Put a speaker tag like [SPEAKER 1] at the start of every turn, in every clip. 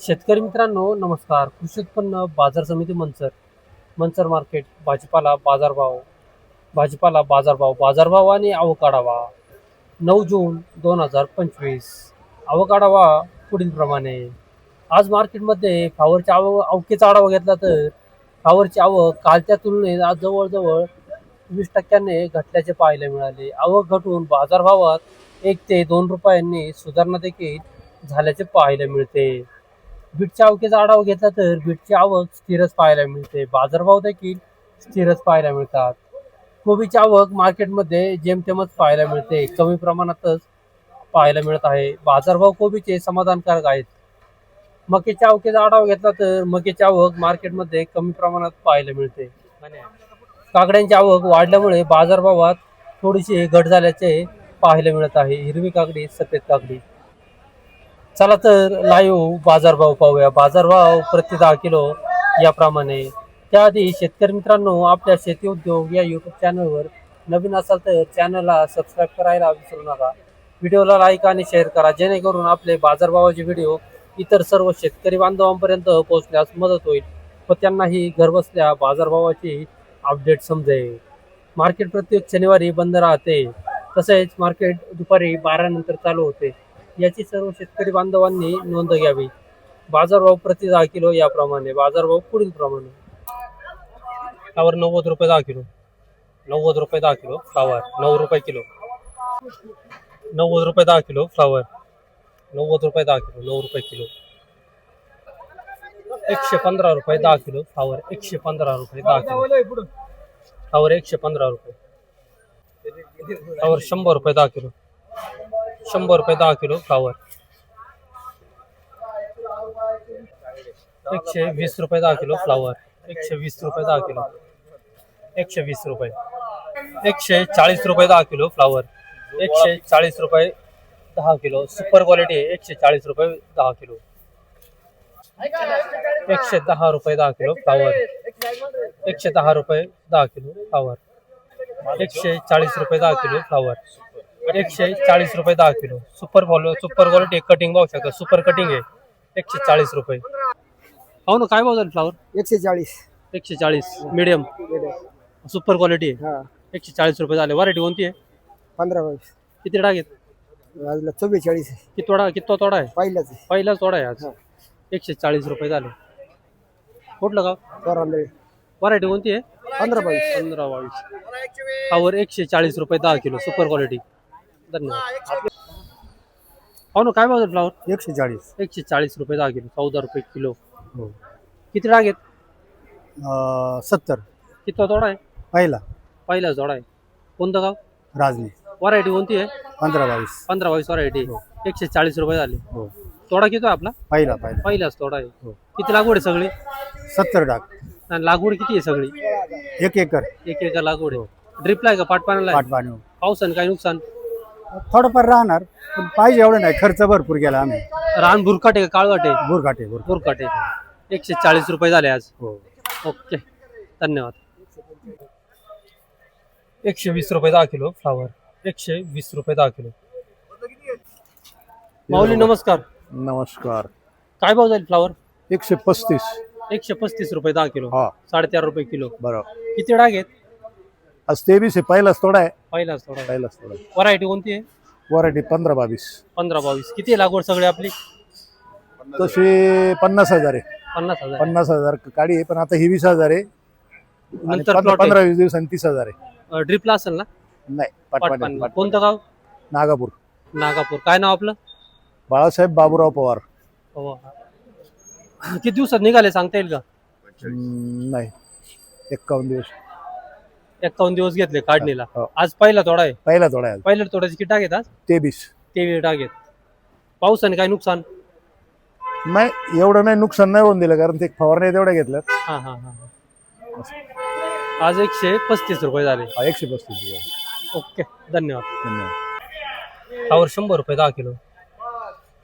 [SPEAKER 1] शेतकरी मित्रांनो नमस्कार. कृषी उत्पन्न बाजार समिती मंचर मंचर मार्केट भाजीपाला बाजारभाव भाजीपाला बाजारभाव बाजारभाव आणि आवक आढावा नऊ जून दोन हजार पंचवीस. आवक आढावा पुढील प्रमाणे. आज मार्केटमध्ये फ्लावरच्या आव अवकेचा आढावा घेतला तर फ्लावरची आवक कालच्या तुलनेत आज जवळजवळ वीस टक्क्याने घटल्याचे पाहायला मिळाले. आवक घटून बाजारभावात एक ते दोन रुपयांनी सुधारणा देखील झाल्याचे पाहायला मिळते. बीटच्या आवकेचा आढावा घेतला तर बीटची आवक स्थिरच पाहायला मिळते. बाजारभाव देखील स्थिरच पाहायला मिळतात. कोबीची आवक मार्केटमध्ये जेमतेमच पाहायला मिळते. कमी प्रमाणातच पाहायला मिळत आहे. बाजारभाव कोबीचे समाधानकारक आहेत. मकेच्या आवकेचा आढावा घेतला तर मकेची आवक मार्केटमध्ये कमी प्रमाणात पाहायला मिळते. काकड्यांची आवक वाढल्यामुळे बाजारभावात थोडीशी घट झाल्याचे पाहायला मिळत आहे. हिरवी काकडी सफेद काकडी. चला तर लाईव्ह बाजारभाव पाहूया. बाजारभाव प्रति दहा किलो याप्रमाणे. त्याआधी शेतकरी मित्रांनो आपल्या शेती उद्योग या यूट्यूब चॅनलवर नवीन असाल तर चॅनलला सबस्क्राईब करायला विसरू नका. व्हिडिओला लाईक आणि शेअर करा. जेणेकरून आपले बाजारभावाचे व्हिडिओ इतर सर्व शेतकरी बांधवांपर्यंत पोहोचण्यास मदत होईल व त्यांनाही घरबसल्या बाजारभावाची अपडेट समजेल. मार्केट प्रत्येक शनिवारी बंद राहते. तसेच मार्केट दुपारी बारा नंतर चालू होते. याची सर्व शेतकरी बांधवांनी नोंद घ्यावी. बाजारभाव प्रति दहा किलो याप्रमाणे बाजारभाव पुढील प्रमाणे. फ्लावर नव्वद रुपये दहा किलो. नव्वद रुपये दहा किलो फ्लावर नऊ रुपये किलो. नव्वद रुपये दहा किलो फ्लावर नव्वद रुपये दहा किलो नऊ रुपये किलो. एकशे पंधरा रुपये दहा किलो फ्लावर एकशे पंधरा रुपये दहा किलो. फ्लावर एकशे पंधरा रुपये. फ्लावर शंभर रुपये दहा किलो. शंभर रुपये दहा किलो फ्लावर. एकशे वीस रुपये दहा किलो फ्लावर. एकशे वीस रुपये दहा किलो. एकशे वीस रुपये. एकशे चाळीस रुपये दहा किलो फ्लावर. एकशे चाळीस रुपये दहा किलो. सुपर क्वालिटी आहे. एकशे चाळीस रुपये दहा किलो. एकशे दहा रुपये दहा किलो फ्लावर. एकशे दहा रुपये दहा किलो फ्लावर. एकशे चाळीस रुपये दहा किलो फ्लावर. एकशे चाळीस रुपये दहा kilo. Super follow super quality cutting पाहू शकता. सुपर कटिंग आहे. एकशे चाळीस रुपये. हो ना काय भाव झालं फ्लावर
[SPEAKER 2] एकशे चाळीस.
[SPEAKER 1] एकशे चाळीस. मिडियम सुपर क्वालिटी आहे.
[SPEAKER 2] हा.
[SPEAKER 1] एकशे चाळीस रुपये झाले. व्हरायटी कोणती आहे?
[SPEAKER 2] पंधरा बावीस
[SPEAKER 1] किती डाग आहेत?
[SPEAKER 2] चव्वेचाळीस आहे.
[SPEAKER 1] किती तोडा किती तोडा आहे?
[SPEAKER 2] पहिलाच आहे.
[SPEAKER 1] पहिलाच तोडा आहे आज. एकशे चाळीस रुपये झाले. कुठलं गाव?
[SPEAKER 2] चोरांदळे
[SPEAKER 1] व्हरायटी कोणती आहे?
[SPEAKER 2] पंधरा बावीस
[SPEAKER 1] पंधरा बावीस फ्लावर एकशे चाळीस रुपये दहा किलो. सुपर क्वालिटी धन्यवाद. हो ना काय भाव फ्लावर
[SPEAKER 2] एकशे चाळीस.
[SPEAKER 1] एकशे चाळीस रुपये दहा किलो चौदा रुपये किलो. किती डाग आहेत?
[SPEAKER 2] सत्तर.
[SPEAKER 1] किती तोडा आहे?
[SPEAKER 2] पहिला.
[SPEAKER 1] पहिला जोडा आहे. कोणतं गाव?
[SPEAKER 2] राजनी.
[SPEAKER 1] व्हरायटी कोणती आहे?
[SPEAKER 2] पंधरा बावीस.
[SPEAKER 1] पंधरा बावीस व्हरायटी एकशे चाळीस रुपये झाले.
[SPEAKER 2] हो.
[SPEAKER 1] तोडा किती आहे आपला?
[SPEAKER 2] पहिला पहिला.
[SPEAKER 1] पहिलाच तोडा आहे.
[SPEAKER 2] हो.
[SPEAKER 1] किती लागवड आहे सगळी?
[SPEAKER 2] सत्तर डाग.
[SPEAKER 1] आणि लागवड किती आहे सगळी?
[SPEAKER 2] एक एकर.
[SPEAKER 1] एक एकर लागवड आहे. ड्रिपला आहे का? पाटपाण्याला आहे?
[SPEAKER 2] पाठ पाणी
[SPEAKER 1] पावसानं काय नुकसान?
[SPEAKER 2] थोडंफार राहणार पण पाहिजे एवढं नाही. खर्च भरपूर गेला आम्ही.
[SPEAKER 1] रान भुरकाट का
[SPEAKER 2] बुर
[SPEAKER 1] भुरकाट आहे एकशे चाळीस रुपये झाले आज.
[SPEAKER 2] हो.
[SPEAKER 1] ओके. धन्यवाद. एकशे वीस रुपये दहा किलो फ्लावर. एकशे वीस रुपये दहा किलो. माऊली नमस्कार.
[SPEAKER 3] नमस्कार.
[SPEAKER 1] काय भाव जाईल फ्लावर?
[SPEAKER 3] एकशे पस्तीस.
[SPEAKER 1] एकशे पस्तीस रुपये दहा किलो.
[SPEAKER 3] हा.
[SPEAKER 1] साडेचार रुपये किलो.
[SPEAKER 3] बरोबर
[SPEAKER 1] किती डाग आहेत?
[SPEAKER 3] आज तेवीस आहे पहिलाच थोडा आहे.
[SPEAKER 1] पहिलाच थोडा
[SPEAKER 3] पहिलाच थोडा
[SPEAKER 1] व्हरायटी कोणती आहे?
[SPEAKER 3] वरायटी पंधरा बावीस.
[SPEAKER 1] पंधरा बावीस. किती आहे लागवड सगळी आपली?
[SPEAKER 3] तशी पन्नास हजार आहे.
[SPEAKER 1] पन्नास हजार
[SPEAKER 3] पन्नास हजार काढी आहे पण आता ही वीस हजार आहे.
[SPEAKER 1] नंतर
[SPEAKER 3] पंधरा
[SPEAKER 1] plot आहे.
[SPEAKER 3] पंधरा वीस दिवसांनी तीस हजार आहे.
[SPEAKER 1] ड्रिपला असेल ना?
[SPEAKER 3] नाही पाटपाणी
[SPEAKER 1] कोणतं गाव?
[SPEAKER 3] नागापूर.
[SPEAKER 1] नागापूर. काय नाव आपलं?
[SPEAKER 3] बाळासाहेब बाबूराव पवार.
[SPEAKER 1] हो. किती दिवसात निघाले सांगता येईल का?
[SPEAKER 3] हम्म, नाही. एक्कावन्न दिवस.
[SPEAKER 1] एकावन्न दिवस घेतले काढणीला.
[SPEAKER 3] हो.
[SPEAKER 1] आज पहिला तोडा आहे.
[SPEAKER 3] पहिला थोडा आहे.
[SPEAKER 1] पहिल्या तोड्याचे किती टाक आहेत आज.
[SPEAKER 3] तेवीस.
[SPEAKER 1] ते टाक आहेत. पावसाने काय नुकसान?
[SPEAKER 3] नाही एवढं नाही नुकसान नाही होऊन दिलं कारण ते फवारण्या तेवढ्या घेतल्या
[SPEAKER 1] हा हा हा आज एकशे पस्तीस रुपये झाले.
[SPEAKER 3] हा, एकशे पस्तीस दिवस.
[SPEAKER 1] ओके धन्यवाद.
[SPEAKER 3] धन्यवाद.
[SPEAKER 1] फ्लावर शंभर रुपये दहा किलो.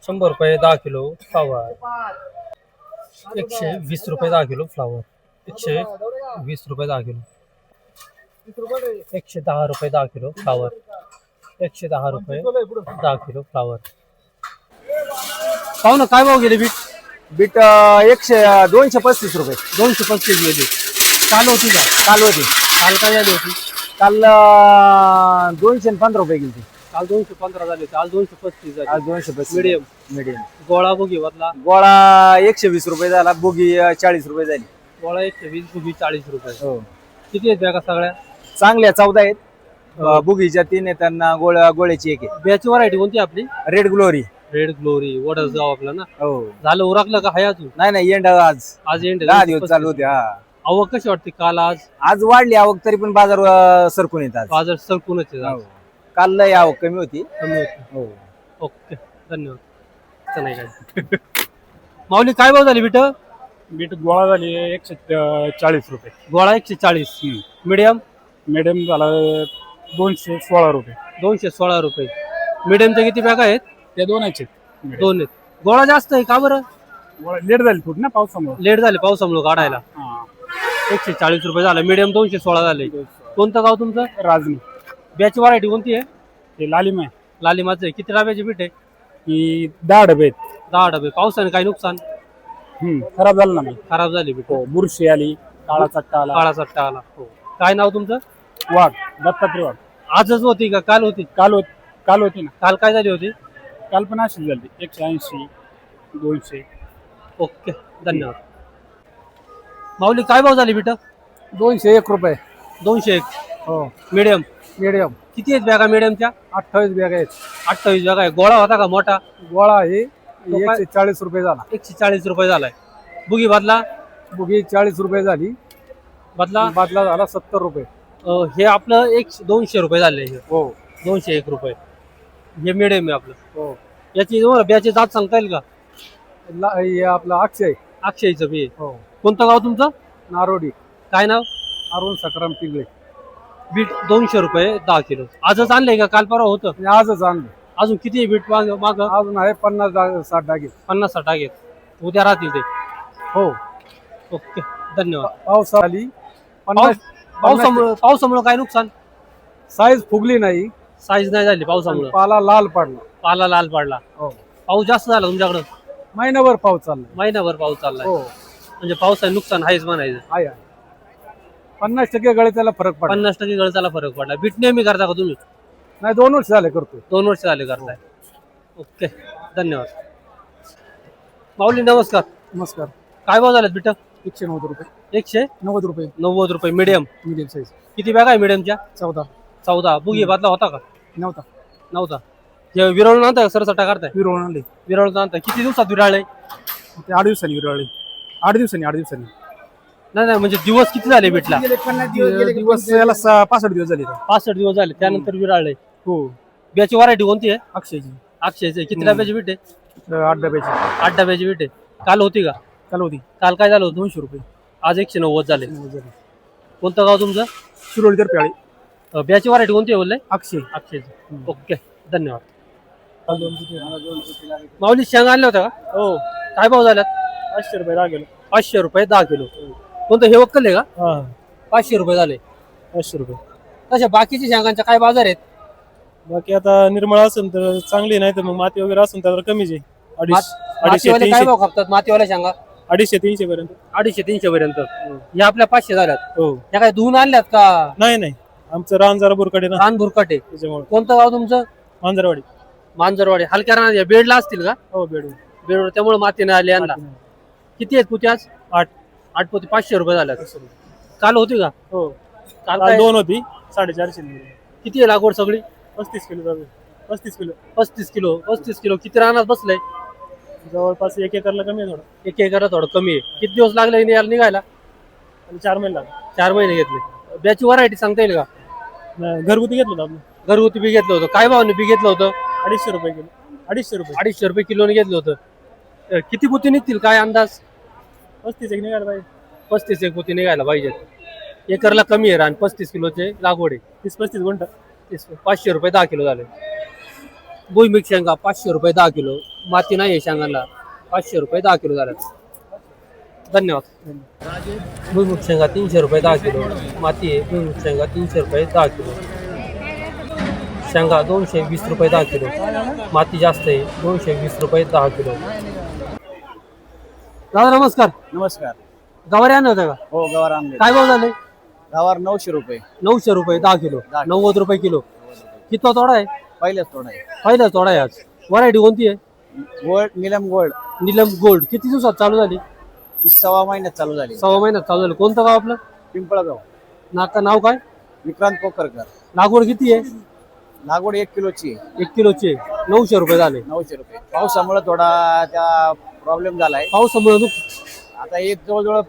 [SPEAKER 1] शंभर रुपये दहा किलो फ्लावर एकशे वीस रुपये दहा किलो फ्लावर एकशे वीस रुपये दहा किलो. एकशे दहा रुपये दहा किलो फ्लावर. एकशे दहा रुपये दहा किलो फ्लावर. पाहू ना काय भाव गेले बीट?
[SPEAKER 4] बीट एकशे दोनशे पस्तीस रुपये.
[SPEAKER 1] दोनशे पस्तीस गेली. काल होती का?
[SPEAKER 4] काल होती.
[SPEAKER 1] काल काय झाली होती?
[SPEAKER 4] काल अं, दोनशे आणि पंधरा रुपये गेली
[SPEAKER 1] काल दोनशे पंधरा झाली होती आज दोनशे पस्तीस झाली.
[SPEAKER 4] आज दोनशे पस्तीस.
[SPEAKER 1] मीडियम
[SPEAKER 4] मीडियम
[SPEAKER 1] गोळा बुगी मधला
[SPEAKER 4] गोळा एकशे वीस रुपये झाला बोगी अं, चाळीस रुपये झाली.
[SPEAKER 1] गोळा एकशे वीस बुगी चाळीस रुपये.
[SPEAKER 4] हो.
[SPEAKER 1] किती आहेत बॅगा सगळ्या?
[SPEAKER 4] चांगल्या चौदा आहेत. अं, बुगीच्या तीन आहेत त्यांना गोळ्या गोळ्याची एक आहे.
[SPEAKER 1] ब्याची व्हरायटी कोणती आपली?
[SPEAKER 4] Red glory
[SPEAKER 1] red glory Vadasgaon आपला ना?
[SPEAKER 4] हो.
[SPEAKER 1] झालं उरकलं का हाय अजून?
[SPEAKER 4] नाही नाही एंड आज.
[SPEAKER 1] आज एंड
[SPEAKER 4] दहा दिवस चालू होते हा.
[SPEAKER 1] आवक कशी वाटते काल आज?
[SPEAKER 4] आज वाढली आवक तरी पण बाजार अं, सरकून येतात
[SPEAKER 1] बाजार सरकूनच आहे आज.
[SPEAKER 4] काल लय आवक कमी होती.
[SPEAKER 1] कमी होती.
[SPEAKER 4] हो.
[SPEAKER 1] ओके धन्यवाद. असं नाही काय. माऊली काय भाव झाली बिट?
[SPEAKER 5] बीट गोळा झाली एकशे चाळीस रुपये.
[SPEAKER 1] गोळा एकशे चाळीस. मिडियम
[SPEAKER 5] मिडियम झाला दोनशे सोळा रुपये.
[SPEAKER 1] दोनशे सोळा रुपये. मिडियमच्या किती बॅगा आहेत?
[SPEAKER 5] ते दोन आहेत
[SPEAKER 1] दोन आहेत. गोळा जास्त आहे का बरं?
[SPEAKER 5] लेट झाली थोडी ना पावसामुळे.
[SPEAKER 1] लेट झाले पावसामुळे काढायला. एकशे चाळीस रुपये झाले. मिडियम दोनशे सोळा झाले. कोणतं गाव तुमचं?
[SPEAKER 5] राजनी
[SPEAKER 1] ब्याची व्हरायटी कोणती आहे?
[SPEAKER 5] ते लालिम आहे.
[SPEAKER 1] लालिमाचं आहे. किती डब्याची बीट आहे?
[SPEAKER 5] ही दहा डबे आहेत.
[SPEAKER 1] दहा डबे. पावसाने काही नुकसान?
[SPEAKER 5] हम्म, खराब झालं ना
[SPEAKER 1] खराब झाली बीट
[SPEAKER 5] हो बुरशी आली काळा चट्टा आला.
[SPEAKER 1] काळा चट्टा आला. हो. काय नाव तुमचं?
[SPEAKER 5] वाघ दत्तात्रय वाघ.
[SPEAKER 1] आजच होती का? काल होती.
[SPEAKER 5] काल होत काल होती ना.
[SPEAKER 1] काल काय झाली होती?
[SPEAKER 5] काल पण अशीच झाली. एकशे ऐंशी दोनशे.
[SPEAKER 1] ओके धन्यवाद. माऊली काय भाव झाली बीट
[SPEAKER 2] दोनशे एक रुपये.
[SPEAKER 1] दोनशे एक.
[SPEAKER 2] हो.
[SPEAKER 1] मिडियम?
[SPEAKER 2] मीडियम.
[SPEAKER 1] किती आहेत बॅगा मिडियमच्या?
[SPEAKER 2] अठ्ठावीस बॅग आहेत.
[SPEAKER 1] अठ्ठावीस बॅगा आहे गोळा होता का मोठा?
[SPEAKER 2] गोळा आहे.
[SPEAKER 1] काय?
[SPEAKER 2] एकशे चाळीस रुपये झाला.
[SPEAKER 1] एकशे चाळीस रुपये झालाय. बुगी बदला?
[SPEAKER 2] बुगी चाळीस रुपये झाली.
[SPEAKER 1] बदला
[SPEAKER 2] बादला झाला सत्तर रुपये.
[SPEAKER 1] अं, हे आपलं एक दोनशे रुपये झाले हे.
[SPEAKER 2] हो.
[SPEAKER 1] दोनशे एक रुपये. हे मिडियम आहे आपलं.
[SPEAKER 2] हो.
[SPEAKER 1] याची तुम्हाला ब्याची जात सांगता येईल का?
[SPEAKER 2] ला- हे आपलं अक्षय.
[SPEAKER 1] अक्षयचं बी आहे.
[SPEAKER 2] हो.
[SPEAKER 1] कोणतं गाव तुमचं?
[SPEAKER 2] नारोडी.
[SPEAKER 1] काय नाव?
[SPEAKER 2] अरुण सकराम पिगळे.
[SPEAKER 1] बीट दोनशे रुपये दहा किलो. आजच आणलंय का? काल परवा होतं.
[SPEAKER 2] मी आजच आणलं
[SPEAKER 1] अजून किती आहे बीट माग माग?
[SPEAKER 2] अजून आहे पन्नास डा- साठ डागे
[SPEAKER 1] पन्नास साठ आहेत उद्या राहतील ते.
[SPEAKER 2] हो.
[SPEAKER 1] ओके. धन्यवाद.
[SPEAKER 2] पाऊस आली पन्नास
[SPEAKER 1] पावसामुळे पावसामुळे काय नुकसान?
[SPEAKER 2] साईज फुगली नाही.
[SPEAKER 1] साईज नाही झाली पावसामुळे.
[SPEAKER 2] पाला लाल पडला.
[SPEAKER 1] पाला लाल पडला.
[SPEAKER 2] हो.
[SPEAKER 1] पाऊस जास्त झाला तुमच्याकडं?
[SPEAKER 2] महिनाभर पाऊस चालला
[SPEAKER 1] महिनाभर पाऊस चाललाय.
[SPEAKER 2] हो.
[SPEAKER 1] म्हणजे पावसाने नुकसान आहेच म्हणायचं.
[SPEAKER 2] आहे आहे. पन्नास टक्के गळे त्याला फरक पडला.
[SPEAKER 1] पन्नास टक्के गळताला फरक पडला. बीट नेहमी करता का तुम्ही?
[SPEAKER 2] नाही दोन वर्ष झाले करतोय.
[SPEAKER 1] दोन वर्ष झाले करताय. ओके. धन्यवाद. माऊली नमस्कार.
[SPEAKER 2] नमस्कार.
[SPEAKER 1] काय भाव झालेत बिट?
[SPEAKER 2] एकशे नव्वद रुपये.
[SPEAKER 1] एकशे
[SPEAKER 2] नव्वद रुपये.
[SPEAKER 1] नव्वद रुपये मिडियम
[SPEAKER 2] मिडियम साईज
[SPEAKER 1] किती बॅग आहे मिडियमच्या
[SPEAKER 2] चौदा.
[SPEAKER 1] चौदा. बुगी बादला होता का?
[SPEAKER 2] नव्हता.
[SPEAKER 1] नव्हता. हे विरळून आणताय का? सरसटा करताय
[SPEAKER 2] विरवळ आणले.
[SPEAKER 1] विरळून आणताय. किती दिवसात विराळले?
[SPEAKER 2] ते आठ दिवसांनी विरवळे आठ दिवसांनी आठ दिवसांनी.
[SPEAKER 1] नाही नाही म्हणजे दिवस किती झाले बीटला
[SPEAKER 2] दिवस याला सहा- पासष्ट दिवस झाले.
[SPEAKER 1] पासष्ट दिवस झाले. त्यानंतर विराळले.
[SPEAKER 2] हो.
[SPEAKER 1] बियाची व्हरायटी कोणती आहे?
[SPEAKER 2] अक्षयची.
[SPEAKER 1] अक्षयचे. किती डब्याची बीट आहे
[SPEAKER 2] आठ डब्याची.
[SPEAKER 1] आठ डब्याची बीट आहे काल होती का?
[SPEAKER 2] चालू होती.
[SPEAKER 1] काल काय झालं होतं?
[SPEAKER 2] दोनशे रुपये.
[SPEAKER 1] आज एकशे नव्वद झाले. कोणतं गाव तुमचं?
[SPEAKER 2] शिरोळी तर प्याळी.
[SPEAKER 1] अं, बियाची व्हरायटी कोणती आहे बोलले?
[SPEAKER 2] अक्षय.
[SPEAKER 1] अक्षयची. ओके धन्यवाद. माऊली शेंग आणल्या होत्या का?
[SPEAKER 5] हो.
[SPEAKER 1] काय भाव झाल्यात?
[SPEAKER 5] पाचशे रुपये लागेल
[SPEAKER 1] पाचशे रुपये दहा किलो. कोणतं हे वक्कल आहे का?
[SPEAKER 5] हा.
[SPEAKER 1] पाचशे रुपये झाले.
[SPEAKER 5] पाचशे रुपये.
[SPEAKER 1] तशा बाकीच्या शेंगांच्या काय बाजार आहेत?
[SPEAKER 5] बाकी आता निर्मळ असेल तर चांगली नाही तर मग माती वगैरे असेल तर कमीच आहे. अडीच अडीचशे
[SPEAKER 1] मातीवाले काय
[SPEAKER 5] तीनशे.
[SPEAKER 1] भाव खातात मातीवाल्या शेंगा?
[SPEAKER 5] अडीचशे तीनशे पर्यंत.
[SPEAKER 1] अडीचशे तीनशे पर्यंत. या आपल्या पाचशे झाल्यात.
[SPEAKER 5] हो.
[SPEAKER 1] त्या काय धुवून आणल्यात का?
[SPEAKER 5] नाही नाही. आमचं रान जरा बुरकडे ना.
[SPEAKER 1] रान भुरकटे
[SPEAKER 5] त्याच्यामुळे.
[SPEAKER 1] कोणतं गाव तुमचं?
[SPEAKER 5] मांजरवाडी.
[SPEAKER 1] मांजरवाडी. हलक्या रानात बेडला असतील का?
[SPEAKER 5] हो बेडू
[SPEAKER 1] बेडवर. त्यामुळे माती नाही आली यांना. किती आहेत पुती आज?
[SPEAKER 5] आठ.
[SPEAKER 1] आठ पोती. पाचशे रुपये झाल्यात. काल होती का?
[SPEAKER 5] हो.
[SPEAKER 1] काल काय?
[SPEAKER 5] दोन होती. साडेचारशे
[SPEAKER 1] किती आहे लागवड सगळी?
[SPEAKER 5] पस्तीस किलो पस्तीस किलो.
[SPEAKER 1] पस्तीस किलो. पस्तीस किलो. किती रानात बसलंय?
[SPEAKER 5] जवळपास एक एकरला कमी आहे थोडं.
[SPEAKER 1] एक एकरा थोडं कमी आहे. किती दिवस लागले याला निघायला?
[SPEAKER 5] आणि चार महिने लागले.
[SPEAKER 1] चार महिने घेतले. ब्याची व्हरायटी सांगता येईल का?
[SPEAKER 5] घरगुती घेतलं होतं आपण.
[SPEAKER 1] घरगुती बी घेतलं होतं. काय भावाने बी घेतलं होतं?
[SPEAKER 5] अडीचशे रुपये किलो. अडीचशे रुपये.
[SPEAKER 1] अडीचशे रुपये किलोने घेतलं होतं. अं, किती पोती निघतील? काय अंदाज?
[SPEAKER 5] पस्तीस एक निघायला पाहिजे.
[SPEAKER 1] पस्तीस एक पोती निघायला पाहिजेत एकरला कमी आहे रान पस्तीस किलोचे लागवड आहे.
[SPEAKER 5] तीस पस्तीस गुंठ.
[SPEAKER 1] तीस- पाचशे रुपये दहा किलो झाले. भुईमुग शेंगा पाचशे रुपये दहा किलो माती नाही आहे शेंगांना. पाचशे रुपये दहा किलो झाले धन्यवाद. भुईमुग शेंगा तीनशे रुपये दहा किलो माती आहे. भुईमुग शेंगा तीनशे रुपये दहा किलो. शेंगा दोनशे वीस रुपये दहा किलो. माती जास्त आहे दोनशे वीस रुपये दहा किलो. दादा नमस्कार.
[SPEAKER 4] नमस्कार.
[SPEAKER 1] गवारी आणलं होतं का?
[SPEAKER 4] हो गवार आंबे
[SPEAKER 1] काय भाव झाले?
[SPEAKER 4] गवार नऊशे रुपये.
[SPEAKER 1] नऊशे रुपये दहा किलो. नव्वद रुपये किलो. कितवा तोडा आहे?
[SPEAKER 4] पहिलेच थोडा आहे.
[SPEAKER 1] पहिला तोडा आहे आज. व्हरायटी कोणती आहे?
[SPEAKER 4] Gold Neelam gold.
[SPEAKER 1] Neelam gold. किती दिवसात चालू झाली?
[SPEAKER 4] ही सव्वा महिन्यात चालू झाली.
[SPEAKER 1] सव्वा महिन्यात चालू झाली. कोणतं गाव आपलं?
[SPEAKER 4] पिंपळगाव.
[SPEAKER 1] नाका नाव काय?
[SPEAKER 4] विक्रांत पोखरकर
[SPEAKER 1] लागवड किती आहे?
[SPEAKER 4] लागवड एक किलोची आहे,
[SPEAKER 1] एक किलोची आहे. नऊशे रुपये झाले.
[SPEAKER 4] नऊशे रुपये. पावसामुळे थोडा त्या प्रॉब्लेम झालाय.
[SPEAKER 1] पावसामुळे नुक-
[SPEAKER 4] आता एक जवळजवळ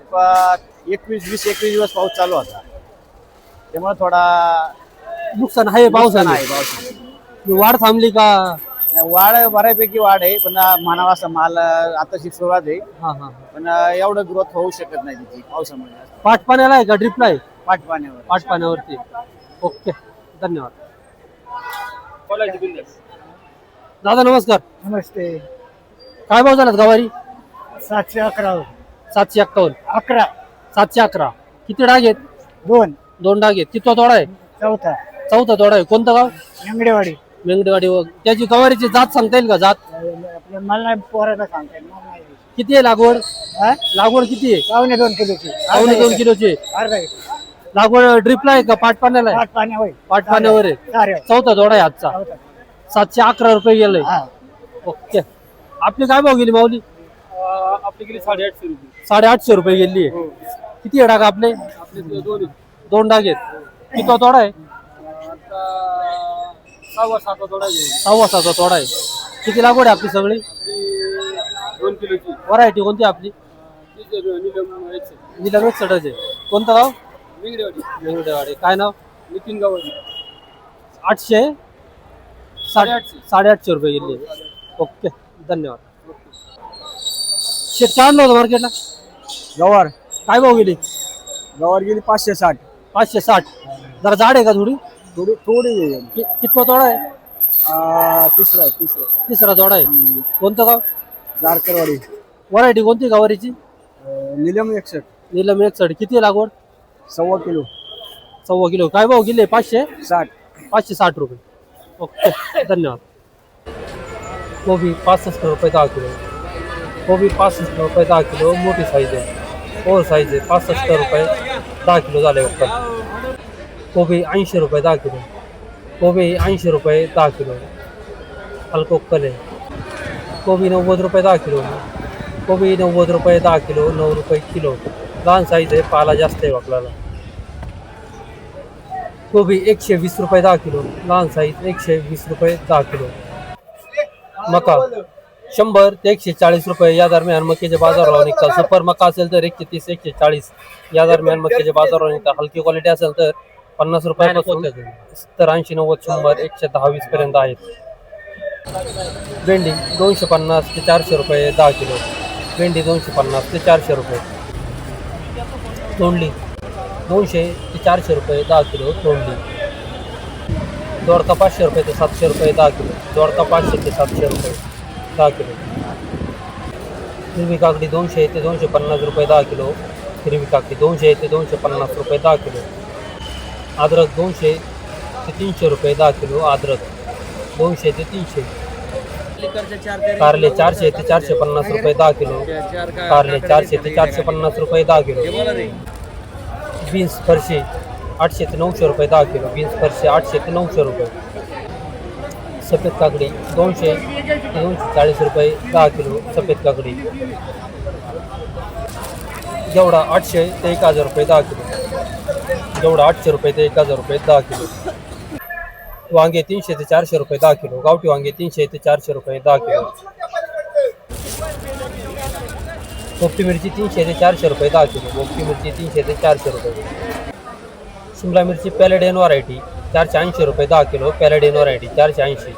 [SPEAKER 4] एकवीस वीस एकवीस दिवस पाऊस चालू होता. त्यामुळे थोडा
[SPEAKER 1] नुकसान आहे पावसाने.
[SPEAKER 4] आहे पावसाने.
[SPEAKER 1] वाढ थांबली का?
[SPEAKER 4] वाढ बऱ्यापैकी वाढ आहे पण म्हणावा असा माल आताची सुरुवात आहे.
[SPEAKER 1] हा हा
[SPEAKER 4] पण एवढं ग्रोथ होऊ शकत नाही तिची पावसामुळे.
[SPEAKER 1] पाठ पाण्याला आहे का? ड्रिपला आहे?
[SPEAKER 4] पाठ पाण्यावर
[SPEAKER 1] पाठ पाण्यावरती ओके धन्यवाद दादा नमस्कार.
[SPEAKER 2] नमस्ते.
[SPEAKER 1] काय भाव झालात गवारी?
[SPEAKER 2] सातशे अकरा
[SPEAKER 1] सातशे एक्कावन्न.
[SPEAKER 2] अकरा.
[SPEAKER 1] सातशे अकरा. किती डाग आहेत?
[SPEAKER 2] दोन.
[SPEAKER 1] दोन डाग आहेत. कितवा तोडा आहे?
[SPEAKER 2] चौथा.
[SPEAKER 1] चौथा तोडा आहे. कोणतं गाव?
[SPEAKER 2] अंगडेवाडी
[SPEAKER 1] मेंगडेवाडी व- त्याची गवारीची जात सांगता येईल का? जात?
[SPEAKER 2] आपल्या मला नाही पोराला सांगता येईल, मला नाही.
[SPEAKER 1] किती आहे लागवड?
[SPEAKER 2] हा?
[SPEAKER 1] लागवड किती आहे?
[SPEAKER 2] पावणे दोन किलोची.
[SPEAKER 1] पावणे दोन किलोची. आहे.
[SPEAKER 2] अर्धा एकर.
[SPEAKER 1] लागवड ड्रिपला आहे का? पाठ पाण्याला आहे?
[SPEAKER 2] पाच
[SPEAKER 1] पाठ पाण्यावर आहे. चौथा तोडा आहे आजचा.
[SPEAKER 2] चौथा.
[SPEAKER 1] सातशे अकरा रुपये गेले.
[SPEAKER 2] हा.
[SPEAKER 1] ओके. आपली काय भाव गेली माऊली?
[SPEAKER 5] आपली गेली साडेआठशे रुपये.
[SPEAKER 1] साडेआठशे रुपये गेली आहे. किती आहे डाग आपले? दोन डाग आहेत. किती तोडा आहे?
[SPEAKER 5] सव्वा सातवा तोडा
[SPEAKER 1] सव्वा सातवा तोडा आहे किती लागवड आहे आपली सगळी?
[SPEAKER 5] दोन किलोची.
[SPEAKER 1] व्हरायटी कोणती आपली? निलम एक आहे. कोणतं गाव? वेंगडेवाडी. काय नाव?
[SPEAKER 5] नितीन गावाची
[SPEAKER 1] आठशे? साडेआठशे. साडेआठशे रुपये गेले ओके. धन्यवाद. शेत काय आणलं होतं मार्केटला?
[SPEAKER 4] गवार.
[SPEAKER 1] काय भाव गेली?
[SPEAKER 4] गवार गेली पाचशे साठ.
[SPEAKER 1] पाचशे साठ. जरा जाड आहे का थोडी?
[SPEAKER 4] थोडी थोडी
[SPEAKER 1] कि- कितवा तोडा आहे?
[SPEAKER 4] तिसरा आहे तिसरा
[SPEAKER 1] तिसरा तोडा आहे. कोणतं गाव?
[SPEAKER 4] जारकरवाडी
[SPEAKER 1] व्हरायटी कोणती गावारीची
[SPEAKER 4] निलम एकसष्ट
[SPEAKER 1] निलम एक किती आहे लागवड?
[SPEAKER 4] सव्वा किलो.
[SPEAKER 1] सव्वा किलो. काय भाव गेले? पाचशे?
[SPEAKER 4] साठ.
[SPEAKER 1] पाचशे साठ रुपये. ओके. धन्यवाद. कोबी पासष्ट रुपये दहा किलो. कोबी पासष्ट रुपये दहा किलो. मोठी साईज आहे. ओव्हर साईज आहे. पासष्ट रुपये दहा किलो झाले वक्कल कोबी ऐंशी रुपये दहा किलो कोबी ऐंशी रुपये दहा किलो, हलको उक्कल आहे कोबी नव्वद रुपये दहा किलो कोबी नव्वद रुपये दहा किलो नऊ रुपये किलो लहान साईज आहे पाला जास्त आहे आपल्याला कोबी एकशे वीस रुपये दहा किलो लहान साईज एकशे वीस रुपये दहा किलो। मका, शंभर ते एकशे चाळीस रुपये या दरम्यान मक्याचे बाजारभाव निघतात. सुपर मका असेल तर एकशे तीस, एकशे चाळीस या दरम्यान मक्याचे बाजारभाव निघतात. हलकी क्वालिटी असेल तर पन्नास रुपयापासून सत्तर ऐंशी नव्वद शंभर एकशे दहा वीस पर्यंत आहेत. भेंडी दोनशे पन्नास ते चारशे रुपये दहा किलो. भेंडी दोनशे पन्नास ते चारशे रुपये. तोंडली दोनशे ते चारशे रुपये दहा किलो तोंडली. दोडका पाचशे रुपये ते सातशे रुपये दहा किलो. दोडका पाचशे ते सातशे रुपये दहा किलो. हिरवी काकडी दोनशे ते दोनशे पन्नास रुपये दहा किलो. हिरवी काकडी दोनशे ते दोनशे पन्नास रुपये दहा किलो. अद्रक दोनशे ते तीनशे रुपये दहा किलो अद्रक. दोनशे ते तीनशे. कारले चारशे ते चारशे पन्नास रुपये दहा किलो. कारले चारशे ते चारशे पन्नास रुपये दहा किलो. बीन्स फरशी आठशे ते नऊशे रुपये दहा किलो. बीन्स फरशी आठशे ते नऊशे रुपये. सफ़ेद काकडी दोनशे ते दोनशे चाळीस रुपये दहा किलो सफ़ेद काकडी. जेवढा आठशे ते एक हज़ार रुपये दहा किलो. जेवढं आठशे रुपये ते एक हजार रुपये दहा किलो. वांगे तीनशे ते चारशे रुपये दहा किलो. गावठी वांगे तीनशे ते चारशे रुपये दहा किलो. पोपटी मिरची तीनशे ते चारशे रुपये दहा किलो. पोपटी मिरची तीनशे ते चारशे रुपये. शिमला मिरची पॅलेडेन व्हरायटी चारशे ऐंशी रुपये दहा किलो. पॅलेडेन व्हरायटी चारशे ऐंशी.